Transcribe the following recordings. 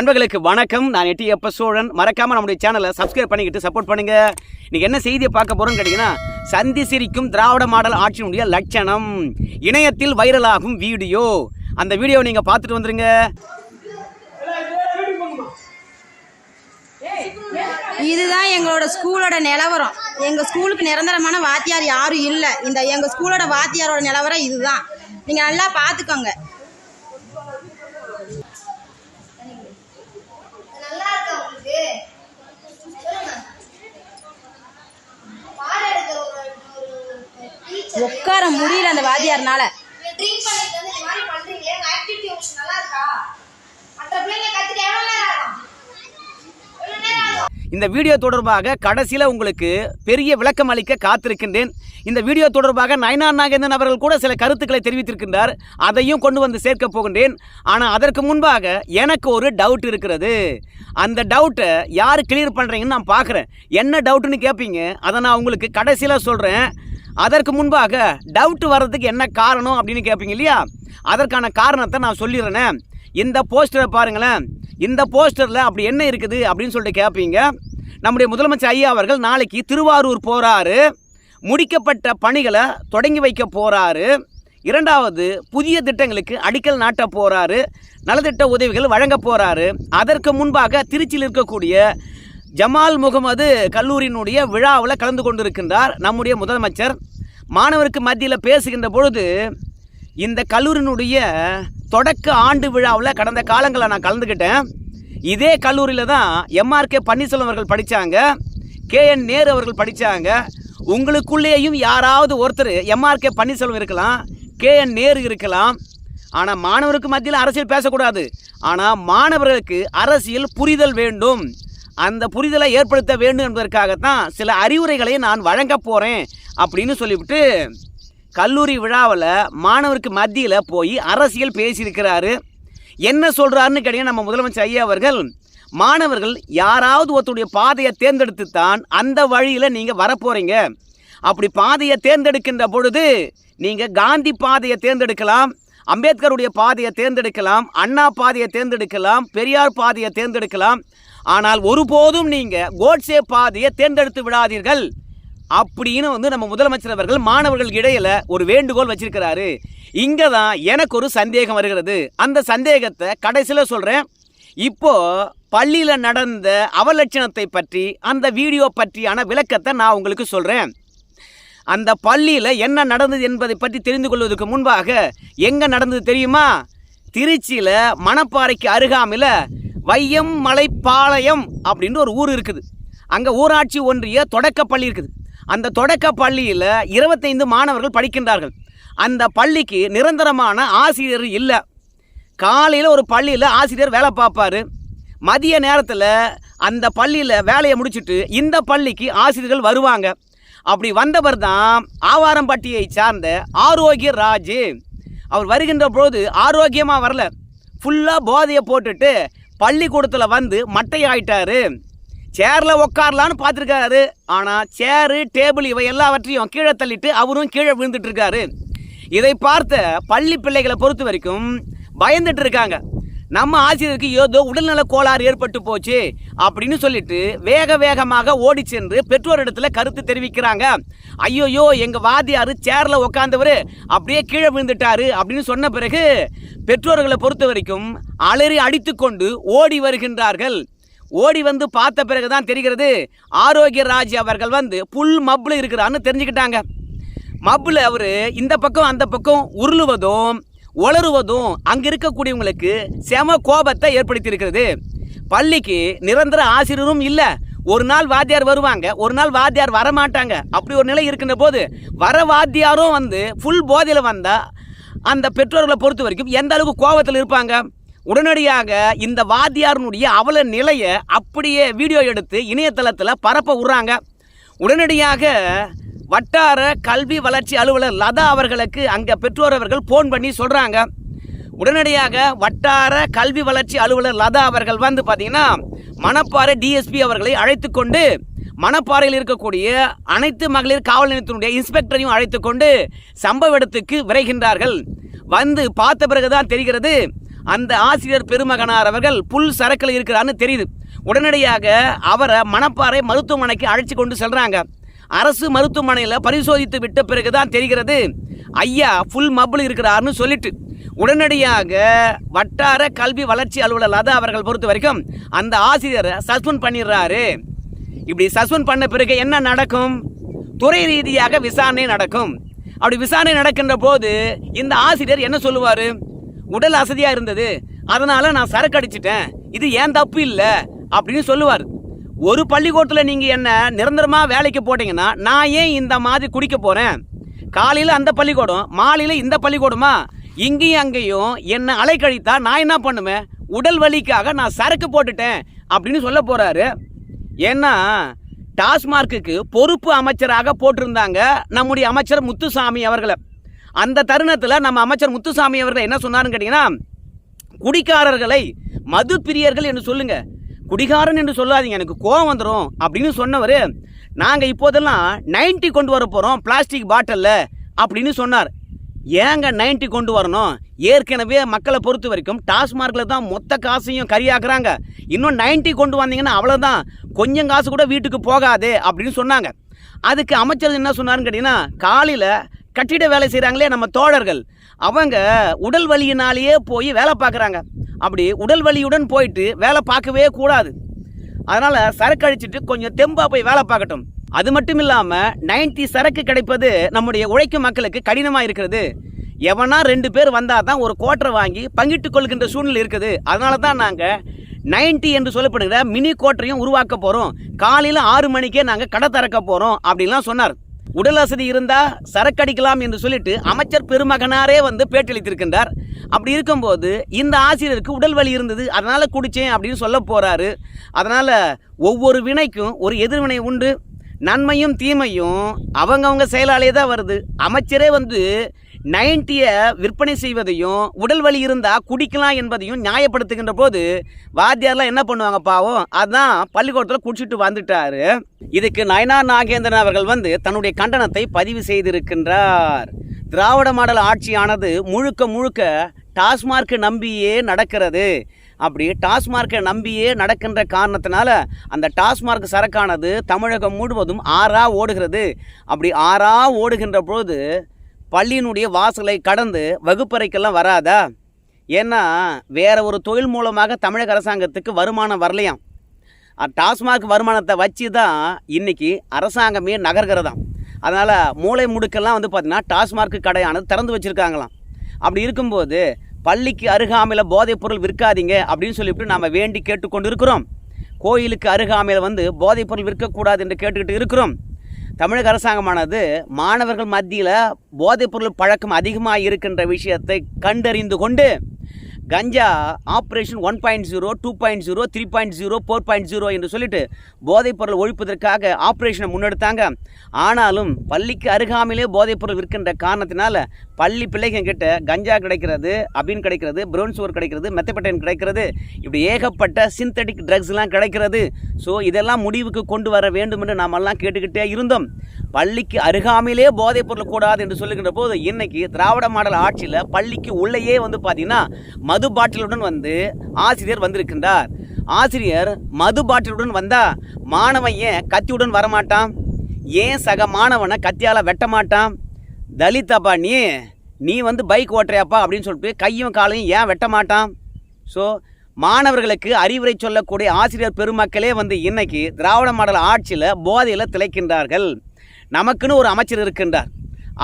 நண்பர்களுக்கு வணக்கம். நான் எட்டி எப்ப சோழன். மறக்காம நம்முடைய சேனலை சப்ஸ்கிரைப் பண்ணிக்கிட்டு சப்போர்ட் பண்ணுங்க. இன்னைக்கு என்ன செய்தியை பார்க்க போறோம்னு கேட்டீங்கன்னா சந்தி சிரிக்கும் திராவிட மாடல் ஆட்சியினுடைய லட்சணம். இணையத்தில் வைரலாகும் வீடியோ. அந்த வீடியோ நீங்க பார்த்துட்டு வந்துருங்க. இதுதான் எங்களோட ஸ்கூலோட நிலவரம். எங்கள் ஸ்கூலுக்கு நிரந்தரமான வாத்தியார் யாரும் இல்லை. இந்த எங்கள் ஸ்கூலோட வாத்தியாரோட நிலவரம் இதுதான். நீங்கள் நல்லா பார்த்துக்கோங்க நல்லா இருக்கா உங்களுக்கு சொல்லுங்க பாடம் எடுக்கிற ஒரு ஒரு டீச்சர் உட்கார முடியல அந்த வாத்தியார்னால. ட்ரீட் பண்ணிட்டு வந்து இந்த மாதிரி பண்றீங்களே உங்க ஆக்டிவிட்டி உங்களுக்கு நல்லா இருக்கா? மற்ற பிள்ளைங்க கத்துக்க இந்த வீடியோ தொடர்பாக கடைசியில் உங்களுக்கு பெரிய விளக்கம் அளிக்க காத்திருக்கின்றேன். இந்த வீடியோ தொடர்பாக நயனார் நாகேந்திரன் அவர்கள் கூட சில கருத்துக்களை தெரிவித்திருக்கின்றார். அதையும் கொண்டு வந்து சேர்க்க போகின்றேன். ஆனால் அதற்கு முன்பாக எனக்கு ஒரு டவுட் இருக்கிறது. அந்த டவுட்டை யார் கிளியர் பண்ணுறீங்கன்னு நான் பார்க்குறேன் என்ன டவுட்டுன்னு கேட்பீங்க அதை நான் உங்களுக்கு கடைசியில் சொல்கிறேன் அதற்கு முன்பாக டவுட் வர்றதுக்கு என்ன காரணம் அப்படின்னு கேட்பீங்க இல்லையா? அதற்கான காரணத்தை நான் சொல்லிடுறேனே. இந்த போஸ்டரை பாருங்களேன். இந்த போஸ்டரில் அப்படி என்ன இருக்குது அப்படின்னு சொல்லிட்டு கேட்பீங்க நம்முடைய முதலமைச்சர் ஐயா அவர்கள் நாளைக்கு திருவாரூர் போகிறாரு முடிக்கப்பட்ட பணிகளை தொடங்கி வைக்க போகிறாரு இரண்டாவது புதிய திட்டங்களுக்கு அடிக்கல் நாட்ட போகிறாரு நலத்திட்ட உதவிகள் வழங்க போகிறாரு அதற்கு முன்பாக திருச்சியில் இருக்கக்கூடிய ஜமால் முகமது கல்லூரியினுடைய விழாவில் கலந்து கொண்டிருக்கின்றார் நம்முடைய முதலமைச்சர். மாணவருக்கு மத்தியில் பேசுகின்ற பொழுது இந்த கல்லூரியினுடைய தொடக்க ஆண்டு விழாவில் கடந்த காலங்களில் நான் கலந்துக்கிட்டேன் இதே கல்லூரியில் தான் எம்ஆர்கே பன்னீர்செல்வம் அவர்கள் படித்தாங்க கே என் நேரு அவர்கள் படித்தாங்க உங்களுக்குள்ளேயும் யாராவது ஒருத்தர் எம்ஆர்கே பன்னீர்செல்வம் இருக்கலாம் கே என் நேரு இருக்கலாம். ஆனால் மாணவருக்கு மத்தியில் அரசியல் பேசக்கூடாது. ஆனால் மாணவர்களுக்கு அரசியல் புரிதல் வேண்டும். அந்த புரிதலை ஏற்படுத்த வேண்டும் என்பதற்காகத்தான் சில அறிவுரைகளை நான் வழங்க போகிறேன் அப்படின்னு சொல்லிவிட்டு கல்லூரி விழாவில் மாணவருக்கு மத்தியில் போய் அரசியல் பேசியிருக்கிறாரு. என்ன சொல்கிறாருன்னு கேட்டீங்கன்னா நம்ம முதலமைச்சர் ஐயா அவர்கள் மாணவர்கள் யாராவது ஒருத்தருடைய பாதையை தேர்ந்தெடுத்து தான் அந்த வழியில் நீங்கள் வரப்போகிறீங்க அப்படி பாதையை தேர்ந்தெடுக்கின்ற பொழுது நீங்கள் காந்தி பாதையை தேர்ந்தெடுக்கலாம் அம்பேத்கருடைய பாதையை தேர்ந்தெடுக்கலாம் அண்ணா பாதையை தேர்ந்தெடுக்கலாம் பெரியார் பாதையை தேர்ந்தெடுக்கலாம். ஆனால் ஒருபோதும் நீங்கள் கோட்ஸே பாதையை தேர்ந்தெடுத்து விடாதீர்கள். அப்படின்னு வந்து நம்ம முதலமைச்சர் அவர்கள் மாணவர்கள் இடையில ஒரு வேண்டுகோள் வச்சிருக்கிறாரு. இங்கே தான் எனக்கு ஒரு சந்தேகம் வருகிறது. அந்த சந்தேகத்தை கடைசியில் சொல்கிறேன் இப்போ பள்ளியில் நடந்த அவலட்சணத்தை பற்றி அந்த வீடியோ பற்றியான விளக்கத்தை நான் உங்களுக்கு சொல்கிறேன் அந்த பள்ளியில் என்ன நடந்தது என்பதை பற்றி தெரிந்து கொள்வதற்கு முன்பாக எங்கே நடந்தது தெரியுமா? திருச்சியில் மணப்பாறைக்கு அருகாமையில் வையம் மலைப்பாளையம் அப்படின்னு ஒரு ஊர் இருக்குது. அங்கே ஊராட்சி ஒன்றிய தொடக்கப்பள்ளி இருக்குது. அந்த தொடக்க பள்ளியில் இருபத்தைந்து மாணவர்கள் படிக்கின்றார்கள். அந்த பள்ளிக்கு நிரந்தரமான ஆசிரியர் இல்லை. காலையில் ஒரு பள்ளியில் ஆசிரியர் வேலை பார்ப்பாரு. மதிய நேரத்தில் அந்த பள்ளியில் வேலையை முடிச்சுட்டு இந்த பள்ளிக்கு ஆசிரியர்கள் வருவாங்க. அப்படி வந்தவர் தான் ஆவாரம்பட்டியை சார்ந்த ஆரோக்கிய ராஜு. அவர் வருகின்ற பொழுது ஆரோக்கியமாக வரல. ஃபுல்லாக போதையை போட்டுட்டு பள்ளிக்கூடத்தில் வந்து மட்டை ஆயிட்டாரு சேரில் உட்காரலான்னு பார்த்துருக்காரு. ஆனால் சேரு டேபிள் இவை எல்லாவற்றையும் கீழே தள்ளிட்டு அவரும் கீழே விழுந்துட்டு இருக்காரு இதை பார்த்த பள்ளி பிள்ளைகளை பொறுத்த வரைக்கும் பயந்துட்டு இருக்காங்க. நம்ம ஆசிரியருக்கு ஏதோ உடல்நல கோளாறு ஏற்பட்டு போச்சு அப்படின்னு சொல்லிட்டு வேக வேகமாக ஓடி சென்று பெற்றோரிடத்துல கருத்து தெரிவிக்கிறாங்க. ஐயோயோ எங்க வாத்தியார் சேர்ல உக்காந்தவர் அப்படியே கீழே விழுந்துட்டாரு அப்படின்னு சொன்ன பிறகு பெற்றோர்களை பொறுத்த வரைக்கும் அலறி அடித்துக்கொண்டு ஓடி வருகின்றார்கள். ஓடி வந்து பார்த்த பிறகு தான் தெரிகிறது ஆரோக்கிய ராஜ் அவர்கள் வந்து புல் மப்பில் இருக்கிறான்னு தெரிஞ்சுக்கிட்டாங்க. மப்பில் அவர் இந்த பக்கம் அந்த பக்கம் உருளுவதும் உளறுவதும் அங்கே இருக்கக்கூடியவங்களுக்கு செம கோபத்தை ஏற்படுத்தி இருக்கிறது பள்ளிக்கு நிரந்தர ஆசிரியரும் இல்லை. ஒரு நாள் வாத்தியார் வருவாங்க ஒரு நாள் வாத்தியார் வரமாட்டாங்க. அப்படி ஒரு நிலை இருக்கின்ற போது வர வாத்தியாரும் வந்து ஃபுல் போதையில் வந்தால் அந்த பெற்றோர்களை பொறுத்த வரைக்கும் எந்த அளவுக்கு கோபத்தில் இருப்பாங்க? உடனடியாக இந்த வாத்தியாரனுடைய அவல நிலையை அப்படியே வீடியோ எடுத்து இணையதளத்தில் பரப்ப விட்றாங்க. உடனடியாக வட்டார கல்வி வளர்ச்சி அலுவலர் லதா அவர்களுக்கு அங்கே பெற்றோர் அவர்கள் ஃபோன் பண்ணி சொல்கிறாங்க உடனடியாக வட்டார கல்வி வளர்ச்சி அலுவலர் லதா அவர்கள் வந்து பார்த்தீங்கன்னா மணப்பாறை டிஎஸ்பி அவர்களை அழைத்து கொண்டு மணப்பாறையில் இருக்கக்கூடிய அனைத்து மகளிர் காவல் நிலையத்தினுடைய இன்ஸ்பெக்டரையும் அழைத்து கொண்டு சம்பவ இடத்துக்கு விரைகின்றார்கள். வந்து பார்த்த பிறகுதான் தெரிகிறது அந்த ஆசிரியர் பெருமகனார் அவர்கள் புல் சரக்கில் இருக்கிறான்னு தெரியுது. உடனடியாக அவரை மணப்பாறை மருத்துவமனைக்கு அழைச்சி கொண்டு செல்கிறாங்க அரசு மருத்துவமனையில் பரிசோதித்து விட்ட பிறகு தான் தெரிகிறது ஐயா ஃபுல் மப்பிள் இருக்கிறாருன்னு சொல்லிட்டு. உடனடியாக வட்டார கல்வி வளர்ச்சி அலுவலர் லதா அவர்கள் பொறுத்த வரைக்கும் அந்த ஆசிரியரை சஸ்பெண்ட் பண்ணிடுறாரு. இப்படி சஸ்பெண்ட் பண்ண பிறகு என்ன நடக்கும்? துறை ரீதியாக விசாரணை நடக்கும். அப்படி விசாரணை நடக்கின்ற போது இந்த ஆசிரியர் என்ன சொல்லுவார்? உடல் அசதியாக இருந்தது. அதனால் நான் சரக்கு அடிச்சிட்டேன். இது ஏன் தப்பு இல்லை? அப்படின்னு சொல்லுவார். ஒரு பள்ளிக்கூடத்தில் நீங்கள் என்ன நிரந்தரமாக வேலைக்கு போட்டிங்கன்னா நான் ஏன் இந்த மாதிரி குடிக்க போகிறேன் காலையில் அந்த பள்ளிக்கூடம் மாலையில் இந்த பள்ளிக்கூடமா? இங்கேயும் அங்கேயும் என்னை அலைக்கழித்தா நான் என்ன பண்ணுவேன்? உடல் வலிக்காக நான் சரக்கு போட்டுட்டேன் அப்படின்னு சொல்ல போகிறாரு ஏன்னா டாஸ்மார்க்குக்கு பொறுப்பு அமைச்சராக போட்டிருந்தாங்க நம்முடைய அமைச்சர் முத்துசாமி அவர்களை. அந்த தருணத்தில் நம்ம அமைச்சர் முத்துசாமி அவர்கள் என்ன சொன்னார்னு கேட்டிங்கன்னா குடிக்காரர்களை மது பிரியர்கள் என்று சொல்லுங்க. குடிகாரன் என்று சொல்லாதீங்க எனக்கு கோவம் வந்துடும் அப்படின்னு சொன்னவர் நாங்கள் இப்போதெல்லாம் 90 கொண்டு வர போகிறோம் பிளாஸ்டிக் பாட்டிலில் அப்படின்னு சொன்னார். ஏங்க 90 கொண்டு வரணும்? ஏற்கனவே மக்களை பொறுத்த வரைக்கும் டாஸ்மார்க்கில் தான் மொத்த காசையும் கரியாக்குறாங்க. இன்னும் 90 கொண்டு வந்தீங்கன்னா அவ்வளோதான் கொஞ்சம் காசு கூட வீட்டுக்கு போகாது அப்படின்னு சொன்னாங்க. அதுக்கு அமைச்சர் என்ன சொன்னார்னு கேட்டிங்கன்னா காலையில் கட்டிட வேலை செய்கிறாங்களே நம்ம தோழர்கள். அவங்க உடல் வலியினாலேயே போய் வேலை பார்க்குறாங்க. அப்படி உடல் வலியுடன் போயிட்டு வேலை பார்க்கவே கூடாது. அதனால் சரக்கு அழிச்சிட்டு கொஞ்சம் தெம்பாக போய் வேலை பார்க்கட்டும். அது மட்டும் இல்லாமல் 90 சரக்கு கிடைப்பது நம்முடைய உழைக்கும் மக்களுக்கு கடினமாக இருக்கிறது. எவனா ரெண்டு பேர் வந்தால் தான் ஒரு கோட்டரை வாங்கி பங்கிட்டு கொள்கின்ற சூழ்நிலை இருக்குது. அதனால தான் நாங்கள் 90 என்று சொல்லப்படுகிற மினி கோட்டரையும் உருவாக்க போகிறோம் காலையில் ஆறு மணிக்கே நாங்கள் கடை திறக்க போகிறோம் அப்படின்லாம் சொன்னார். உடல் வசதி இருந்தால் சரக்கடிக்கலாம் என்று சொல்லிட்டு அமைச்சர் பெருமகனாரே வந்து பேட்டியளித்திருக்கின்றார் அப்படி இருக்கும்போது இந்த ஆசிரியருக்கு உடல் வலி இருந்தது அதனால் குடித்தேன் அப்படின்னு சொல்ல போகிறாரு அதனால் ஒவ்வொரு வினைக்கும் ஒரு எதிர்வினை உண்டு. நன்மையும் தீமையும் அவங்கவுங்க செயலாலே தான் வருது. அமைச்சரே வந்து நைன்ட்டியை விற்பனை செய்வதையும் உடல் வலி இருந்தால் குடிக்கலாம் என்பதையும் நியாயப்படுத்துகின்ற போது வாத்தியார்லாம் என்ன பண்ணுவாங்க பாவம் அதான் பள்ளிக்கூடத்தில் குடிச்சிட்டு வந்துட்டாரு. இதுக்கு நயனார் நாகேந்திரன் அவர்கள் வந்து தன்னுடைய கண்டனத்தை பதிவு செய்திருக்கின்றார். திராவிட மாடல் ஆட்சியானது முழுக்க முழுக்க டாஸ்மார்க் நம்பியே நடக்கிறது. அப்படி டாஸ்மார்க்கை நம்பியே நடக்கின்ற காரணத்தினால அந்த டாஸ்மார்க் சரக்கானது தமிழகம் முழுவதும் ஆறா ஓடுகிறது. அப்படி ஆறா ஓடுகின்ற பொழுது பள்ளியினுடைய வாசலை கடந்து வகுப்பறைக்கெல்லாம் வராதா? ஏன்னா வேறு ஒரு தொழில் மூலமாக தமிழக அரசாங்கத்துக்கு வருமானம் வரலையாம். டாஸ்மாக் வருமானத்தை வச்சு தான் இன்றைக்கி அரசாங்கமே நகர்கிறதாம். அதனால் மூளை முடுக்கெல்லாம் வந்து பார்த்திங்கன்னா டாஸ்மார்க் கடையானது திறந்து வச்சுருக்காங்களாம். அப்படி இருக்கும்போது பள்ளிக்கு அருகாமையில் போதைப் பொருள் விற்காதீங்க அப்படின்னு சொல்லிவிட்டு நாம் வேண்டி கேட்டுக்கொண்டு இருக்கிறோம் கோயிலுக்கு அருகாமையில் வந்து போதைப் பொருள் விற்கக்கூடாது என்று கேட்டுக்கிட்டு இருக்கிறோம். தமிழக அரசாங்கமானது மாணவர்கள் மத்தியில் போதைப்பொருள் பழக்கம் அதிகமாக இருக்கின்ற விஷயத்தை கண்டறிந்து கொண்டு ganja operation one point zero two point zero three point zero four point zero என்று சொல்லிட்டு போதைப்பொருள் ஒழிப்பதற்காக ஆப்ரேஷனை முன்னெடுத்தாங்க. ஆனாலும் பள்ளிக்கு அருகாமையிலே போதைப்பொருள் விற்கின்ற காரணத்தினால பள்ளி பிள்ளைங்க கிட்ட கஞ்சா கிடைக்கிறது அபின் கிடைக்கிறது ப்ரௌன் சுகர் கிடைக்கிறது மெத்தப்பட்டைன் கிடைக்கிறது இப்படி ஏகப்பட்ட சிந்தட்டிக் ட்ரக்ஸ்லாம் கிடைக்கிறது. ஸோ இதெல்லாம் முடிவுக்கு கொண்டு வர வேண்டும் என்று நாமெல்லாம் கேட்டுக்கிட்டே இருந்தோம். பள்ளிக்கு அருகாமையிலே போதைப் பொருள் கூடாது என்று சொல்லுகின்ற போது இன்னைக்கு திராவிட மாடல் ஆட்சியில் பள்ளிக்கு உள்ளேயே வந்து பார்த்தீங்கன்னா மது பாட்டிலுடன் வந்து ஆசிரியர் வந்திருக்கின்றார். ஆசிரியர் மது பாட்டிலுடன் வந்தால் மாணவன் ஏன் கத்தியுடன் வரமாட்டான்? ஏன் சக மாணவனை கத்தியால் வெட்ட மாட்டான்? தலிதாப்பா நீ நீ வந்து பைக் ஓட்டுறியாப்பா அப்படின்னு சொல்லிட்டு கையும் காலையும் ஏன் வெட்ட மாட்டான்? ஸோ மாணவர்களுக்கு அறிவுரை சொல்லக்கூடிய ஆசிரியர் பெருமக்களே வந்து இன்னைக்கு திராவிட மாடல் ஆட்சியில் போதையில் திளைக்கின்றார்கள். நமக்குன்னு ஒரு அமைச்சர் இருக்கின்றார்.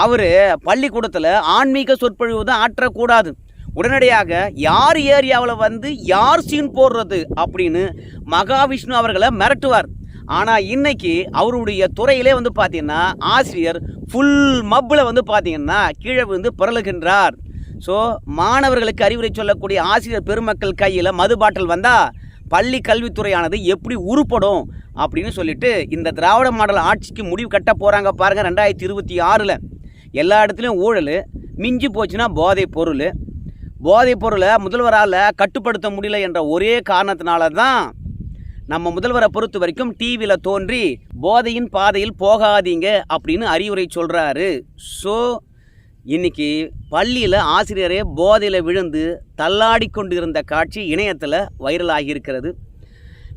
அவர் பள்ளிக்கூடத்தில் ஆன்மீக சொற்பொழிவு தான் ஆற்றக்கூடாது. உடனடியாக யார் ஏரியாவில் வந்து யார் சீன் போடுறது அப்படின்னு மகாவிஷ்ணு அவர்களை மிரட்டுவார். ஆனால் இன்னைக்கு அவருடைய துறையிலே வந்து பார்த்தீங்கன்னா ஆசிரியர் ஃபுல் மப்பில் வந்து பார்த்தீங்கன்னா கீழே விழுந்து பிறழுகின்றார். ஸோ மாணவர்களுக்கு அறிவுரை சொல்லக்கூடிய ஆசிரியர் பெருமக்கள் கையில் மது பாட்டில் வந்தால் பள்ளி கல்வித்துறையானது எப்படி உருப்படும் அப்படின்னு சொல்லிட்டு இந்த திராவிட மாடல் ஆட்சிக்கு முடிவு கட்ட போகிறாங்க பாருங்கள் ரெண்டாயிரத்தி இருபத்தி ஆறில். எல்லா இடத்துலையும் ஊழல் மிஞ்சி போச்சுன்னா போதைப் பொருள். போதைப் பொருளை முதல்வரால் கட்டுப்படுத்த முடியல என்ற ஒரே காரணத்தினால தான் நம்ம முதல்வரை பொறுத்த வரைக்கும் டிவியில் தோன்றி போதையின் பாதையில் போகாதீங்க அப்படின்னு அறிவுரை சொல்கிறாரு ஸோ இன்னைக்கு பள்ளியில் ஆசிரியரே போதையில் விழுந்து தள்ளாடி கொண்டு இருந்த காட்சி இணையத்தில் வைரலாகி இருக்கிறது.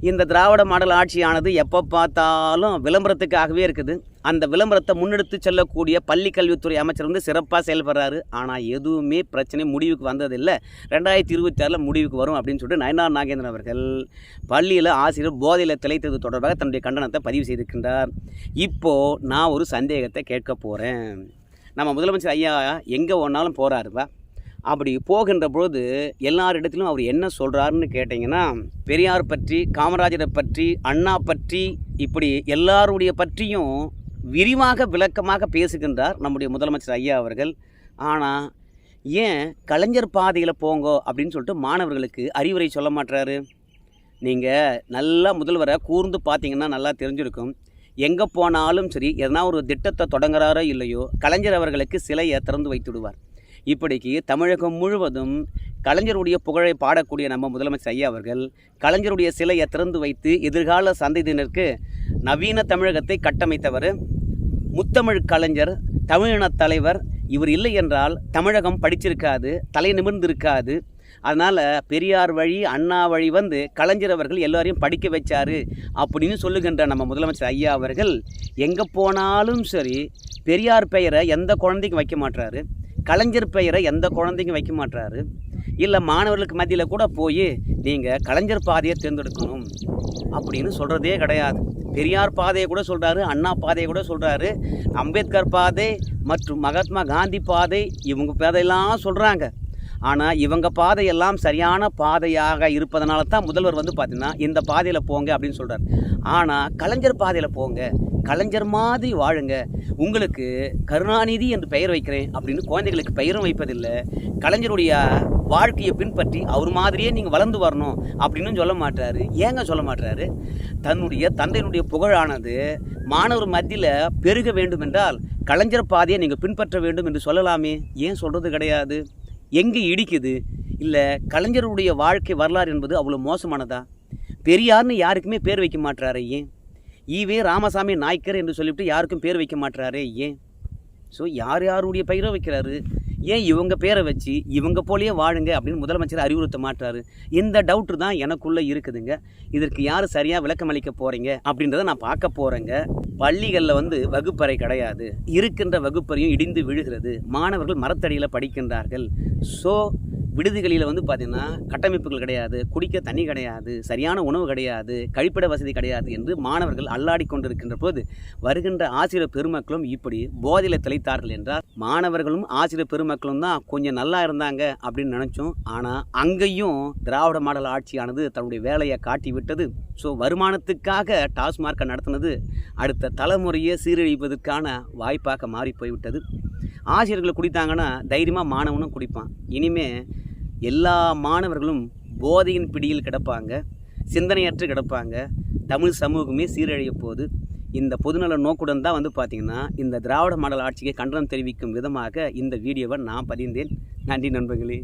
இந்த திராவிட மாடல் ஆட்சியானது எப்போ பார்த்தாலும் விளம்பரத்துக்காகவே இருக்குது. அந்த விளம்பரத்தை முன்னெடுத்து செல்லக்கூடிய பள்ளி கல்வித்துறை அமைச்சர் வந்து சிறப்பாக செயல்படுறாரு. ஆனால் எதுவுமே பிரச்சனை முடிவுக்கு வந்ததில்லை. ரெண்டாயிரத்தி இருபத்தி ஆறில் முடிவுக்கு வரும் அப்படின்னு சொல்லிட்டு நயனார் நாகேந்திரன் அவர்கள் பள்ளியில் ஆசிரியர் போதையில் திளைத்தது தொடர்பாக தன்னுடைய கண்டனத்தை பதிவு செய்திருக்கின்றார். இப்போது நான் ஒரு சந்தேகத்தை கேட்க போகிறேன் நம்ம முதலமைச்சர் ஐயா எங்கே ஒன்றாலும் போகிறாருப்பா அப்படி போகின்ற பொழுது எல்லாரிடத்திலும் அவர் என்ன சொல்கிறாருன்னு கேட்டிங்கன்னா பெரியார் பற்றி காமராஜரை பற்றி அண்ணா பற்றி இப்படி எல்லாருடைய பற்றியும் விரிவாக விளக்கமாக பேசுகின்றார் நம்முடைய முதலமைச்சர் ஐயா அவர்கள். ஆனால் ஏன் கலைஞர் பாதையில் போங்கோ அப்படின்னு சொல்லிட்டு மாணவர்களுக்கு அறிவுரை சொல்ல மாட்டுறாரு நீங்கள் நல்லா முதல்வரை கூர்ந்து பார்த்தீங்கன்னா நல்லா தெரிஞ்சிருக்கும். எங்கே போனாலும் சரி எதனா ஒரு திட்டத்தை தொடங்குறாரோ இல்லையோ கலைஞர் அவர்களுக்கு சிலையை திறந்து வைத்து விடுவார் இப்படிக்கு தமிழகம் முழுவதும் கலைஞருடைய புகழை பாடக்கூடிய நம்ம முதலமைச்சர் ஐயா அவர்கள் கலைஞருடைய சிலையை திறந்து வைத்து எதிர்கால சந்ததியினருக்கு நவீன தமிழகத்தை கட்டமைத்தவர் முத்தமிழ் கலைஞர் தமிழின தலைவர். இவர் இல்லை என்றால் தமிழகம் படிச்சிருக்காது தலை நிமிர்ந்திருக்காது. அதனால் பெரியார் வழி அண்ணா வழி வந்து கலைஞர் அவர்கள் எல்லோரையும் படிக்க வச்சார் அப்படின்னு சொல்லுகின்ற நம்ம முதலமைச்சர் ஐயா அவர்கள். எங்கே போனாலும் சரி பெரியார் பெயரை எந்த குழந்தைக்கும் வைக்க மாட்டாரு கலைஞர் பெயரை எந்த குழந்தைக்கும் வைக்க மாட்டாரு இல்லை மாணவர்களுக்கு மத்தியில் கூட போய் நீங்கள் கலைஞர் பாதையை தேர்ந்தெடுக்கணும் அப்படின்னு சொல்கிறதே கிடையாது. பெரியார் பாதையை கூட சொல்கிறாரு அண்ணா பாதையை கூட சொல்கிறாரு அம்பேத்கர் பாதை மற்றும் மகாத்மா காந்தி பாதை இவங்க பாதையெல்லாம் சொல்கிறாங்க ஆனால் இவங்க பாதையெல்லாம் சரியான பாதையாக இருப்பதனால தான் முதல்வர் வந்து பார்த்தீங்கன்னா இந்த பாதையில் போங்க அப்படின்னு சொல்கிறார் ஆனால் கலைஞர் பாதையில் போங்க. கலைஞர் மாதிரி வாழுங்க. உங்களுக்கு கருணாநிதி என்று பெயர் வைக்கிறேன் அப்படின்னு குழந்தைகளுக்கு பெயரும் வைப்பதில்லை. கலைஞருடைய வாழ்க்கையை பின்பற்றி அவர் மாதிரியே நீங்கள் வளர்ந்து வரணும் அப்படின்னு சொல்ல மாட்டாரு. ஏங்க சொல்ல மாட்டாரு? தன்னுடைய தந்தையினுடைய புகழானது மாணவர் மத்தியில் பெருக வேண்டும் என்றால் கலைஞர் பாதையை நீங்கள் பின்பற்ற வேண்டும் என்று சொல்லலாமே. ஏன் சொல்கிறது கிடையாது? எங்கே இடிக்குது? இல்லை கலைஞருடைய வாழ்க்கை வரலாறு என்பது அவ்வளோ மோசமானதா? பெரியார்னு யாருக்குமே பேர் வைக்க மாட்டுறாரு ஏன்? ஈவே ராமசாமி நாய்க்கர் என்று சொல்லிவிட்டு யாருக்கும் பேர் வைக்க மாட்டுறாரு ஏன்? ஸோ யார் யாருடைய பெயரோ வைக்கிறாரு? ஏன் இவங்க பேரை வச்சு இவங்க போலேயே வாழுங்க அப்படின்னு முதலமைச்சர் அறிவுறுத்த மாட்டாரு? இந்த டவுட்டு தான் எனக்குள்ளே இருக்குதுங்க. இதற்கு யார் சரியாக விளக்கம் அளிக்க போகிறீங்க அப்படின்றத நான் பார்க்க போகிறேங்க பள்ளிகளில் வந்து வகுப்பறை கிடையாது. இருக்கின்ற வகுப்பறையும் இடிந்து விழுகிறது. மாணவர்கள் மரத்தடியில் படிக்கின்றார்கள். ஸோ விடுதிகளில் வந்து பார்த்திங்கன்னா கட்டமைப்புகள் கிடையாது குடிக்க தண்ணி கிடையாது சரியான உணவு கிடையாது கழிப்பிட வசதி கிடையாது என்று மாணவர்கள் அல்லாடி கொண்டிருக்கின்ற போது வருகின்ற ஆசிரியர் பெருமக்களும் இப்படி போதையில் தெளித்தார்கள் என்றால் மாணவர்களும் ஆசிரியர் பெருமக்களும் தான் கொஞ்சம் நல்லா இருந்தாங்க அப்படின்னு நினச்சோம். ஆனால் அங்கேயும் திராவிட மாடல் ஆட்சியானது தன்னுடைய வேலையை காட்டி விட்டது. ஸோ வருமானத்துக்காக டாஸ்மார்க்கை நடத்தினது அடுத்த தலைமுறையை சீரழிப்பதற்கான வாய்ப்பாக மாறி போய்விட்டது. ஆசிரியர்கள் குடித்தாங்கன்னா தைரியமாக மாணவனும் குடிப்பான். இனிமே எல்லா மாணவர்களும் போதையின் பிடியில் கிடப்பாங்க சிந்தனையற்று கிடப்பாங்க. தமிழ் சமூகமே சீரழிய போது இந்த பொதுநல நோக்குடன் தான் வந்து பார்த்திங்கன்னா இந்த திராவிட மாடல் ஆட்சிக்கு கண்டனம் தெரிவிக்கும் விதமாக இந்த வீடியோவை நான் பதிந்தேன். நன்றி நண்பர்களே.